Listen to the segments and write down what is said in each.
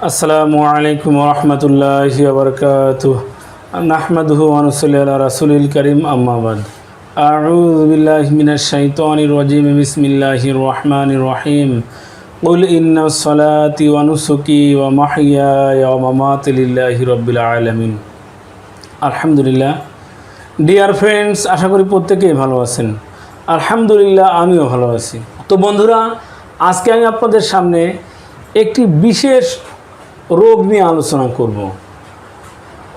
আসসালামু আলাইকুম রহমতুল্লাহ বরকাত নাহমাদুহু আনুসল্লি আলা রাসুলিল করিম আম্মাবাদ أعوذ بالله من الشيطان الرجيم بسم الله الرحمن الرحيم قل إن الصلاة ونسكي ومحياي ومماتي لله رب العالمين আলহামদুলিল্লাহ ডিয়ার ফ্রেন্ডস আশা করি প্রত্যেকেই ভালো আছেন আলহামদুলিল্লাহ আমিও ভালো আছি তো বন্ধুরা আজকে আমি আপনাদের সামনে একটি বিশেষ রোগ নিয়ে আলোচনা করব।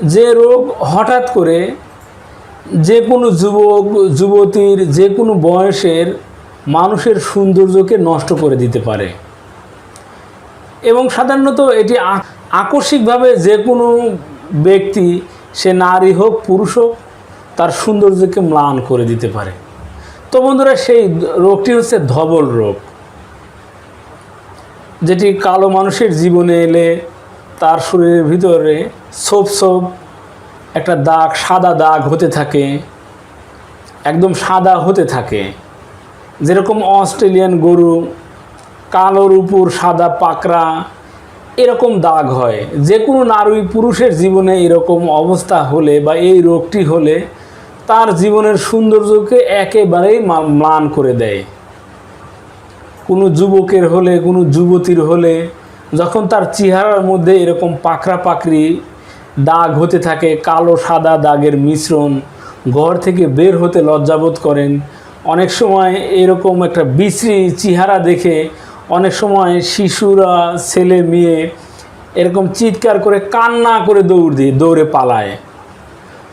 যে রোগ হঠাৎ করে যে কোনো যুবক, যুবতীর যে কোনো বয়সের মানুষের সৌন্দর্যকে নষ্ট করে দিতে পারে। এবং সাধারণত এটি আকস্মিকভাবে যে কোনো ব্যক্তি, সে নারী হোক, পুরুষ হোক, তার সৌন্দর্যকে ম্লান করে দিতে পারে। তো বন্ধুরা, সেই রোগটি হচ্ছে ধবল রোগ। যেটি কালো মানুষের জীবনে এলে তার শরীরের ভিতরে সোপ সোপ একটা দাগ, সাদা দাগ হতে থাকে, একদম সাদা হতে থাকে। যেরকম অস্ট্রেলিয়ান গরু কালোর উপর সাদা পাকড়া, এরকম দাগ হয়। যে কোনো নারী পুরুষের জীবনে এরকম অবস্থা হলে বা এই রোগটি হলে তার জীবনের সৌন্দর্যকে একেবারেই ম্লান করে দেয়। কোনো যুবকের হলে, কোনো যুবতীর হলে যখন তার চেহারার মধ্যে এরকম পাকড়া পাকড়ি দাগ হতে থাকে, কালো সাদা দাগের মিশ্রণ ঘর থেকে বের হতে লজ্জাবোধ করেন, অনেক সময় এরকম একটা বিশ্রী চেহারা দেখে, অনেক সময় শিশুরা, ছেলে, মেয়ে এরকম চিৎকার করে, কান্না করে দৌড় দিয়ে, দৌড়ে পালায়।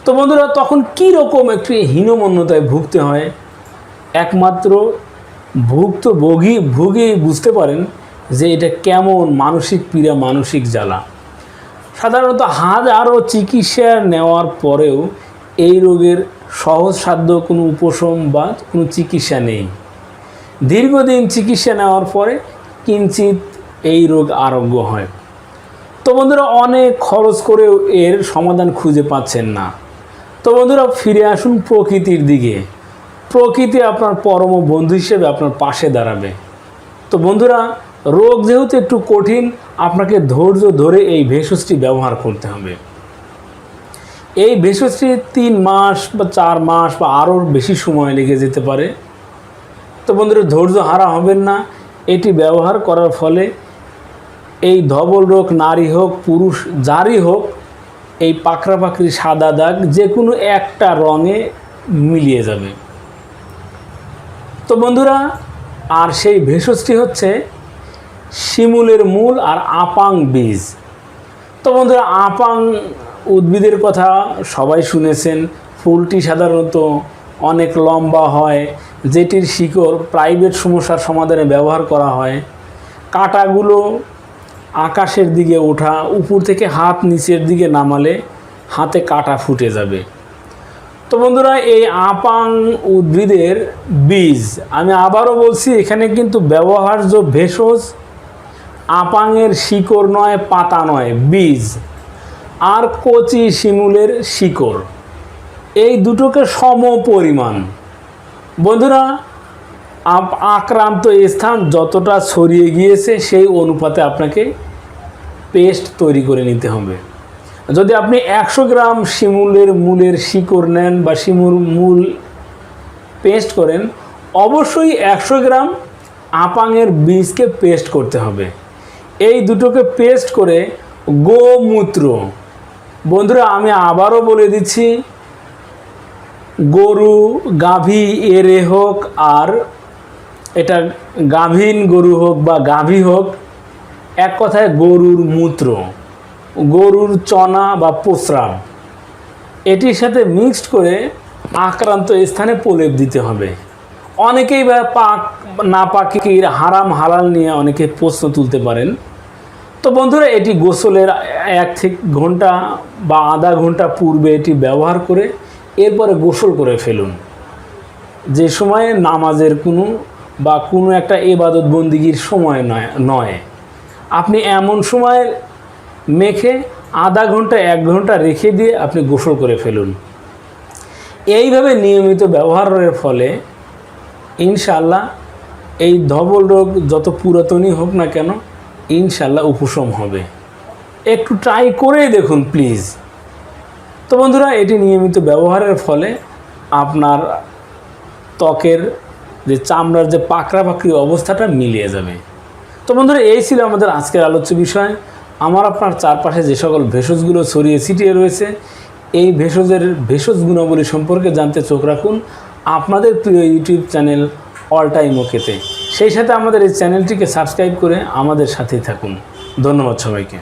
তো বন্ধুরা, তখন কী রকম একটি হীনমন্যতায় ভুগতে হয়? একমাত্র ভুক্ত ভোগী ভুগেই বুঝতে পারেন যে এটা কেমন মানসিক পীড়া, মানসিক জ্বালা। সাধারণত হাজারো চিকিৎসা নেওয়ার পরেও এই রোগের সহজসাধ্য কোনো উপশম বা কোনো চিকিৎসা নেই। দীর্ঘদিন চিকিৎসা নেওয়ার পরে কিঞ্চিত এই রোগ আরোগ্য হয়। তো বন্ধুরা, অনেক খরচ করেও এর সমাধান খুঁজে পাচ্ছেন না। তো বন্ধুরা, ফিরে আসুন প্রকৃতির দিকে। প্রকৃতি আপনার পরম বন্ধু হিসেবে আপনার পাশে দাঁড়াবে। তো বন্ধুরা রোগ যেহেতু একটু কঠিন, আপনাকে ধৈর্য ধরে এই ভেষজটি ব্যবহার করতে হবে। এই ভেষজটি তিন মাস বা চার মাস বা আরও বেশি সময় লেগে যেতে পারে। তো বন্ধুরা, ধৈর্য হারা হবেন না। এটি ব্যবহার করার ফলে এই ধবল রোগ, নারী হোক, পুরুষ, যারই হোক, এই পাকড়া পাকড়ি, সাদা দাগ যে কোনো একটা রঙে মিলিয়ে যাবে। তো বন্ধুরা, আর সেই ভেষজটি হচ্ছে শিমুলের মূল আর আপাং বীজ। তো বন্ধুরা, আপাং উদ্ভিদের কথা সবাই শুনেছেন। ফুলটি সাধারণত অনেক লম্বা হয়, যেটির শিকড় প্রাইভেট সমস্যার সমাধানে ব্যবহার করা হয়। কাঁটাগুলো আকাশের দিকে ওঠা, উপর থেকে হাত নিচের দিকে নামালে হাতে কাটা ফুটে যাবে। তো বন্ধুরা, এই আপাং উদ্ভিদের বীজ, আমি আবারও বলছি, এখানে কিন্তু ব্যবহার্য ভেষজ আপাঙের শিকড় নয়, পাতা নয়, বীজ। আর কচি শিমুলের শিকড়। এই দুটোকে সম পরিমাণ বন্ধুরা আক্রান্ত স্থান যতটা ছড়িয়ে গিয়েছে, সেই অনুপাতে আপনাকে পেস্ট তৈরি করে নিতে হবে। যদি আপনি একশো গ্রাম শিমুলের মূলের শিকড় নেন বা শিমুল মূল পেস্ট করেন, অবশ্যই একশো গ্রাম আপাঙের বীজকে পেস্ট করতে হবে। এই দুটোকে পেস্ট করে গোমূত্র। বন্ধুরা, আমি আবারও বলে দিচ্ছি, গরু, গাভী এরে হোক আর এটা গাভীন গরু হোক বা গাভী হোক, এক কথায় গরুর মূত্র, গরুর চনা বা প্রস্রাব এটির সাথে মিক্সড করে আক্রান্ত স্থানে প্রলেপ দিতে হবে। অনেকেই বা পাক, না পাকির হারাম, হালাল নিয়ে অনেকে প্রশ্ন তুলতে পারেন। তো বন্ধুরা, এটি গোসলের এক থেকে ঘণ্টা বা আধা ঘণ্টা পূর্বে এটি ব্যবহার করে এরপরে গোসল করে ফেলুন। যে সময়ে নামাজের কোনো বা কোনো একটা এবাদত বন্দিগির সময় নয় নয়। আপনি এমন সময় মেখে আধা ঘণ্টা, এক ঘণ্টা রেখে দিয়ে আপনি গোসল করে ফেলুন। এইভাবে নিয়মিত ব্যবহারের ফলে ইনশাল্লাহ এই ধবল রোগ যত পুরাতনই হোক না কেন ইনশাল্লাহ উপশম হবে। একটু ট্রাই করেই দেখুন প্লিজ তো বন্ধুরা, এটি নিয়মিত ব্যবহারের ফলে আপনার ত্বকের যে চামড়ার যে পাকড়া পাকড়ি অবস্থাটা মিলিয়ে যাবে। তো বন্ধুরা, এই ছিল আমাদের আজকের আলোচ্য বিষয়। আমার আপনার চারপাশে যে সকল ভেষজগুলো ছড়িয়ে ছিটিয়ে রয়েছে, এই ভেষজের ভেষজ গুণাবলী সম্পর্কে জানতে চোখ রাখুন আপনাদের প্রিয় ইউটিউব চ্যানেল অল টাইম ওকেতে সেই সাথে আমাদের এই চ্যানেলটিকে সাবস্ক্রাইব করে আমাদের সাথেই থাকুন। ধন্যবাদ সবাইকে।